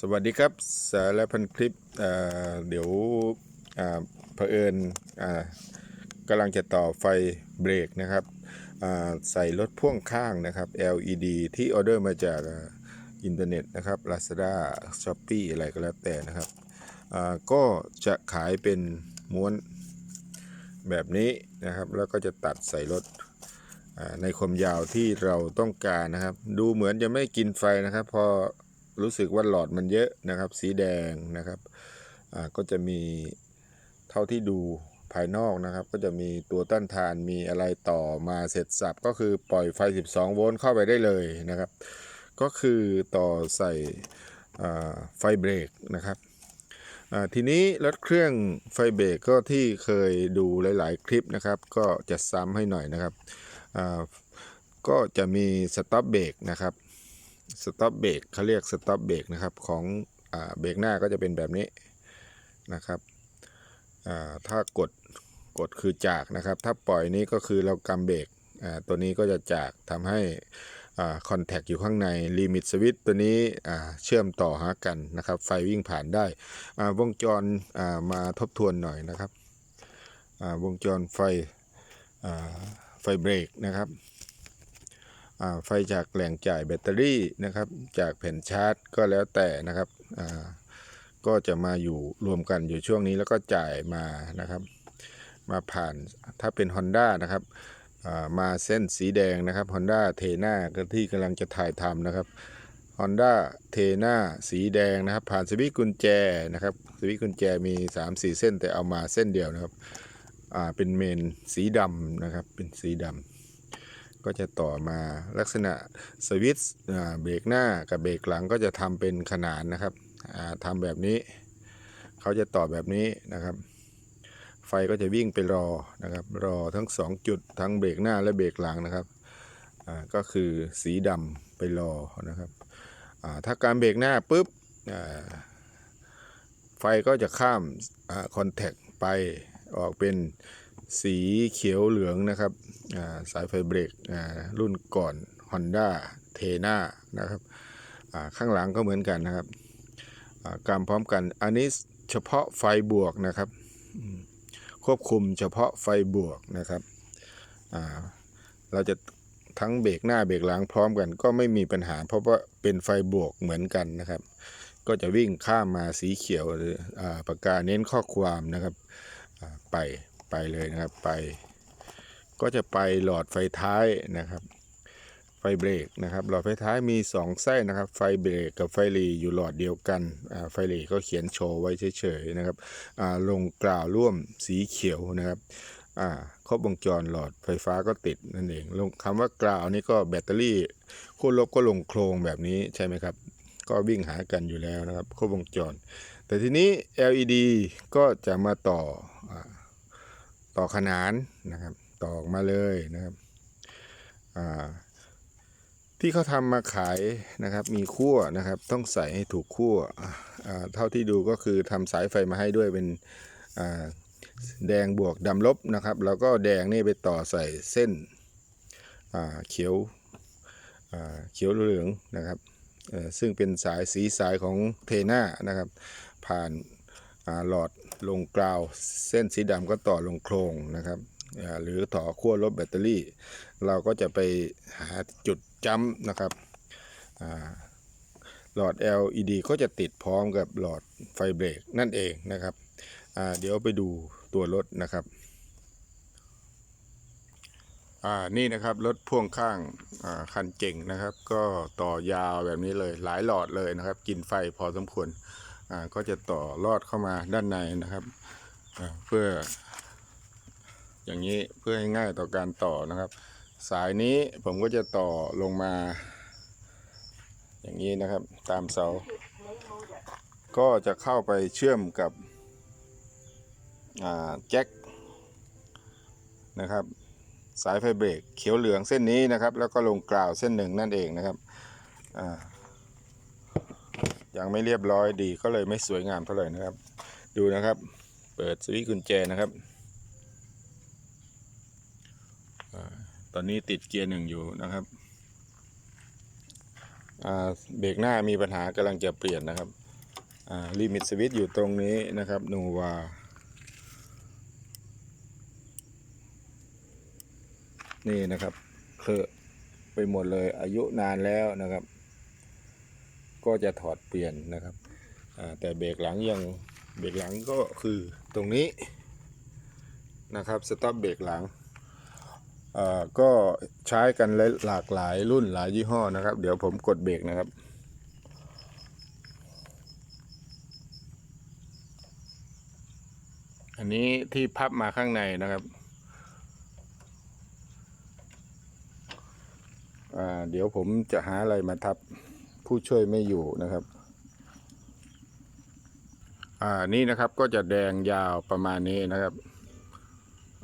สวัสดีครับสารพันคลิปเดี๋ยวเผอิญอ่ากำลังจะต่อไฟเบรกนะครับใส่รถพ่วงข้างนะครับ LED ที่ออเดอร์มาจากอินเทอร์เน็ตนะครับ Lazada Shopee อะไรก็แล้วแต่นะครับก็จะขายเป็นม้วนแบบนี้นะครับ แล้วก็จะตัดใส่รถในความยาวที่เราต้องการนะครับ ดูเหมือนจะไม่กินไฟนะครับ พอ รู้สึกว่าหลอดมันเยอะนะครับ สีแดงนะครับก็จะมีเท่าที่ดูภายนอกนะครับ ก็จะมีตัวต้านทานมีอะไรต่อมาเสร็จสับก็คือปล่อยไฟ 12 โวลต์เข้าไปได้เลยนะครับ ก็คือต่อใส่ไฟเบรกนะครับทีนี้รถเครื่องไฟเบรกก็ที่เคยดูหลาย ๆ คลิปนะครับ ก็จะซ้ำให้หน่อยนะครับก็จะมีสต็อปเบรกนะครับ สต็อปเบรกเขาเรียกสต็อปเบรกนะครับของเบรกหน้าก็จะเป็นแบบนี้นะครับถ้ากดกดคือจากนะครับ ถ้าปล่อยนี้ก็คือเรากำเบรกตัวนี้ก็จะจากทำให้คอนแทคอยู่ข้างในลิมิตสวิตตัวนี้เชื่อมต่อหากันนะครับ ไฟวิ่งผ่านได้วงจรมาทบทวนหน่อยนะครับวงจรไฟไฟเบรกนะครับ ไฟจากแหล่งจ่ายแบตเตอรี่นะครับ จากแผ่นชาร์จก็แล้วแต่นะครับก็จะมาอยู่รวมกันอยู่ช่วงนี้แล้วก็จ่ายมานะครับ มาผ่านถ้าเป็น Honda นะครับมาเส้นสีแดงนะครับ Honda เทน่าก็ที่กำลังจะถ่ายทำนะครับ Honda เทน่าสีแดงนะครับ ผ่านสวิตกุญแจนะครับสวิตกุญแจมี 3-4 เส้นแต่เอามาเส้นเดียวนะครับเป็นเมนสีดำนะครับเป็นสีดำ ก็จะต่อมาลักษณะสวิตช์เบรกหน้ากับเบรกหลังก็จะทำเป็นขนานนะครับอ่าทำแบบนี้ เขาจะต่อแบบนี้นะครับ ไฟก็จะวิ่งไปรอนะครับ รอทั้ง 2 จุดทั้งเบรกหน้าและเบรกหลังนะครับก็คือสีดำไปรอนะครับถ้าการเบรกหน้าปุ๊บไฟก็จะข้ามคอนแทคไปออกเป็น สีเขียวเหลืองนะครับสายไฟเบรกรุ่นก่อน Honda t e n a นะครับข้างหลังก็เหมือนกันนะครับการพร้อมกันอันนี้เฉพาะไฟบวกนะครับ ควบคุมเฉพาะไฟบวกนะครับเราจะทั้งเบรกหน้าเบรกหลังพร้อมกันก็ไม่มีปัญหา เพราะว่าเป็นไฟบวกเหมือนกันนะครับ ก็จะวิ่งข้ามมาสีเขียวหรืออาปากกาเน้นข้อความนะครับไป ไปเลยนะครับไป ก็จะไปหลอดไฟท้ายนะครับ ไฟเบรกนะครับ หลอดไฟท้ายมี 2 ไส้นะครับ ไฟเบรกกับไฟหลีอยู่หลอดเดียวกันไฟหลีก็เขียนโชว์ไว้เฉยๆนะครับลงกล่าวร่วมสีเขียวนะครับครบวงจรหลอดไฟฟ้าก็ติดนั่นเองลงคำว่ากล่าวนี่ก็แบตเตอรี่ขั้วลบก็ลงโครงแบบนี้ใช่ไหมครับ ก็วิ่งหากันอยู่แล้วนะครับครบวงจร แต่ทีนี้ LED ก็จะมาต่ออ ต่อขนานนะครับ ต่อออกมาเลยนะครับที่เขาทำมาขายนะครับ มีขั้วนะครับ ต้องใส่ให้ถูกขั้วเท่าที่ดูก็คือทำสายไฟมาให้ด้วยเป็นแดงบวกดำลบนะครับ แล้วก็แดงนี่ไปต่อใส่เส้นเขียวเขียวเหลืองนะครับซึ่งเป็นสายสีสายของเทน่านะครับ ผ่านหลอด ลงกราวเส้นสีดำก็ต่อลงโครงนะครับหรือต่อขั้วลบแบตเตอรี่ เราก็จะไปหาจุดจ้ำนะครับอ่าหลอด LED ก็จะติดพร้อมกับหลอดไฟเบรกนั่นเองนะครับเดี๋ยวไปดูตัวรถนะครับนี่นะครับรถพ่วงข้างคันเก่งนะครับ ก็ต่อยาวแบบนี้เลยหลายหลอดเลยนะครับ กินไฟพอสมควร ก็จะต่อลอดเข้ามาด้านในนะครับ เพื่อ อย่างนี้เพื่อให้ง่ายต่อการต่อนะครับ สายนี้ผมก็จะต่อลงมา อย่างนี้นะครับ ตามเสา ก็จะเข้าไปเชื่อมกับแจ็คนะครับสายไฟเบรกเขียวเหลืองเส้นนี้นะครับ แล้วก็ลงกล่าวเส้นหนึ่งนั่นเองนะครับอ่า ยังไม่เรียบร้อยดีก็เลยไม่สวยงามเท่าไหร่นะครับ ดูนะครับ เปิดสวิตช์กุญแจนะครับตอนนี้ติดเกียร์หนึ่งอยู่นะครับเบรกหน้ามีปัญหากำลังจะเปลี่ยนนะครับลิมิตสวิตช์อยู่ตรงนี้นะครับโนวานี่นะครับเคอะไปหมดเลยอายุนานแล้วนะครับ ก็จะถอดเปลี่ยนนะครับแต่เบรกหลังยังเบรกหลังก็คือตรงนี้นะครับสต็อปเบรกหลังก็ใช้กันหลากหลายรุ่นหลายยี่ห้อนะครับ เดี๋ยวผมกดเบรกนะครับอันนี้ที่พับมาข้างในนะครับ เดี๋ยวผมจะหาอะไรมาทับ ผู้ช่วยไม่อยู่นะครับ อ่านี่นะครับก็จะแดงยาวประมาณนี้นะครับ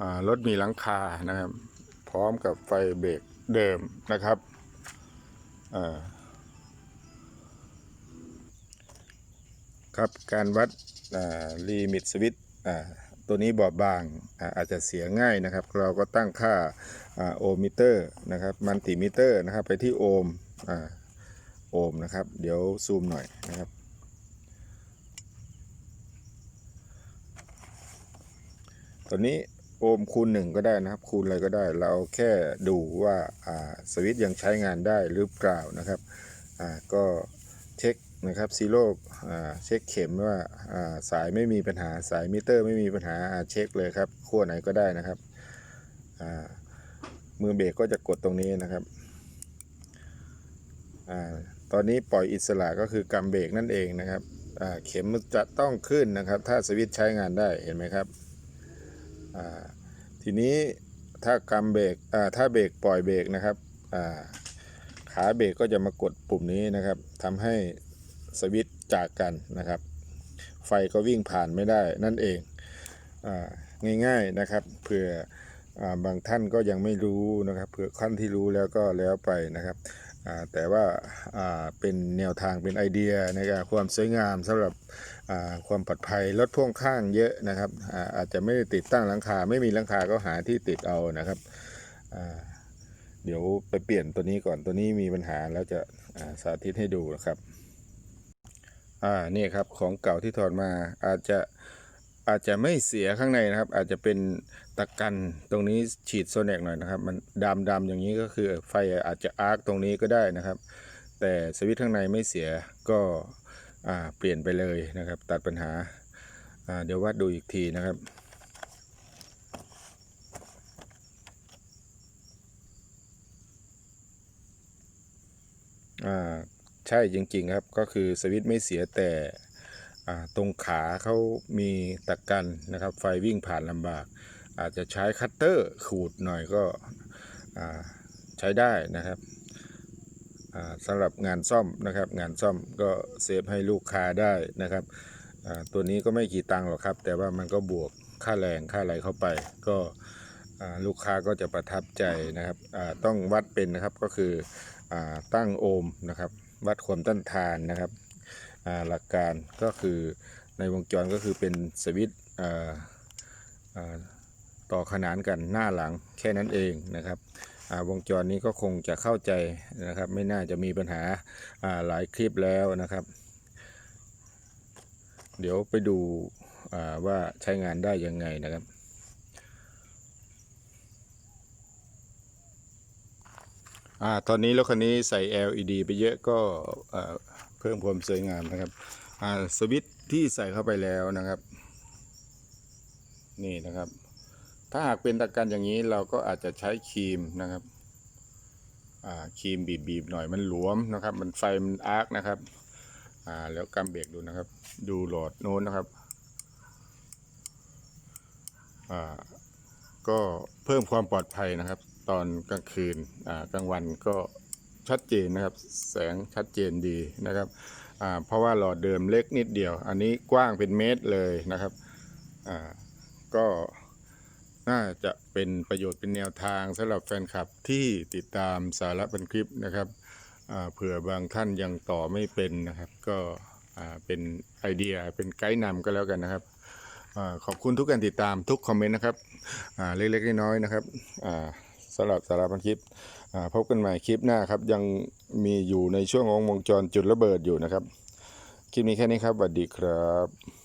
อ่ารถมีหลังคานะครับ พร้อมกับไฟเบรกเดิมนะครับ อ่าครับการวัดลิมิตสวิตตัวนี้บอบบางอ่าอาจจะเสียง่ายนะครับ เราก็ตั้งค่าโอห์มมิเตอร์นะครับมันติมิเตอร์นะครับ ไปที่โอห์มอ่า โอห์มนะครับ เดี๋ยวซูมหน่อยนะครับตัวนี้โอห์มคูณหนึ่งก็ได้นะครับ คูณอะไรก็ได้ เราแค่ดูว่าสวิตช์ยังใช้งานได้หรือเปล่านะครับก็เช็คนะครับซีโร่เช็คเข็มว่าสายไม่มีปัญหาสายมิเตอร์ไม่มีปัญหาเช็คเลยครับขั้วไหนก็ได้นะครับมือเบรกก็จะกดตรงนี้นะครับ ตอนนี้ปล่อยอิสระก็คือกำเบรกนั่นเองนะครับเข็มจะต้องขึ้นนะครับ ถ้าสวิตช์ใช้งานได้เห็นไหมครับทีนี้ถ้ากำเบรกถ้าเบรกปล่อยเบรกนะครับาขาเบรกก็จะมากดปุ่มนี้นะครับทำให้สวิตช์จากกันนะครับ ไฟก็วิ่งผ่านไม่ได้นั่นเององ่ายๆนะครับเผื่ออบางท่านก็ยังไม่รู้นะครับเผื่อท่านที่รู้แล้วก็แล้วไปนะครับ แต่ว่าเป็นแนวทางเป็นไอเดียในการความสวยงามสำหรับความปลอดภัยรถพ่วงข้างเยอะนะครับอาอาจจะไม่ได้ติดตั้งหลังคา ไม่มีหลังคาก็หาที่ติดเอานะครับเดี๋ยวไปเปลี่ยนตัวนี้ก่อนตัวนี้มีปัญหาแล้วจะาสาธิตให้ดูนะครับอ่านี่ครับของเก่าที่ถอดมาอาจจะ อาจจะไม่เสียข้างในนะครับ อาจจะเป็นตะกันตรงนี้ฉีดโซเนกหน่อยนะครับ มันดำดำๆอย่างนี้ก็คือไฟอาจจะอาร์คตรงนี้ก็ได้นะครับ แต่สวิตช์ข้างในไม่เสียก็เปลี่ยนไปเลยนะครับ ตัดปัญหาาเดี๋ยววัดดูอีกทีนะครับอ่าใช่จริงๆครับก็คือสวิตช์ไม่เสียแต่ ตรงขาเขามีตะกันนะครับ ไฟวิ่งผ่านลำบาก อาจจะใช้คัตเตอร์ขูดหน่อยก็ใช้ได้นะครับสำหรับงานซ่อมนะครับ งานซ่อมก็เซฟให้ลูกค้าได้นะครับตัวนี้ก็ไม่กี่ตังค์หรอกครับ แต่ว่ามันก็บวกค่าแรงค่าอะไรเข้าไป ก็ลูกค้าก็จะประทับใจนะครับต้องวัดเป็นนะครับก็คืออตั้งโอห์มนะครับ วัดความต้านทานนะครับ หลักการก็คือในวงจรก็คือเป็นสวิตต่อขนานกันหน้าหลังแค่นั้นเองนะครับวงจรนี้ก็คงจะเข้าใจนะครับ ไม่น่าจะมีปัญหาาหลายคลิปแล้วนะครับ เดี๋ยวไปดูว่าใช้งานได้ยังไงนะครับอ่าตอนนี้รถคันนี้ใส่ LED ไปเยอะก็ เพิ่มความสวยงามนะครับสวิตที่ใส่เข้าไปแล้วนะครับ นี่นะครับ ถ้าหากเป็นตะกันอย่างนี้เราก็อาจจะใช้ครีมนะครับครีมบีบๆหน่อยมันหลวมนะครับ มันไฟมันอาร์คนะครับแล้วกำเบรกดูนะครับ ดูหลอดโน้นนะครับก็เพิ่มความปลอดภัยนะครับ ตอนกลางคืนกลางวันก็ ชัดเจนนะครับ แสงชัดเจนดีนะครับเพราะว่าหลอดเดิมเล็กนิดเดียว อันนี้กว้างเป็นเมตรเลยนะครับก็น่าจะเป็นประโยชน์เป็นแนวทางสำหรับแฟนคลับที่ติดตามสาระเป็นคลิปนะครับเผื่อบางท่านยังต่อไม่เป็นนะครับ ก็เป็นไอเดียเป็นไกด์นำก็แล้วกันนะครับอขอบคุณทุกการติดตามทุกคอมเมนต์นะครับเล็กๆน้อยๆนะครับสำหรับสาระพันคลิป พบกันใหม่คลิปหน้าครับ ยังมีอยู่ในช่วงของวงจรจุดระเบิดอยู่นะครับ คลิปนี้แค่นี้ครับสวัสดีครับ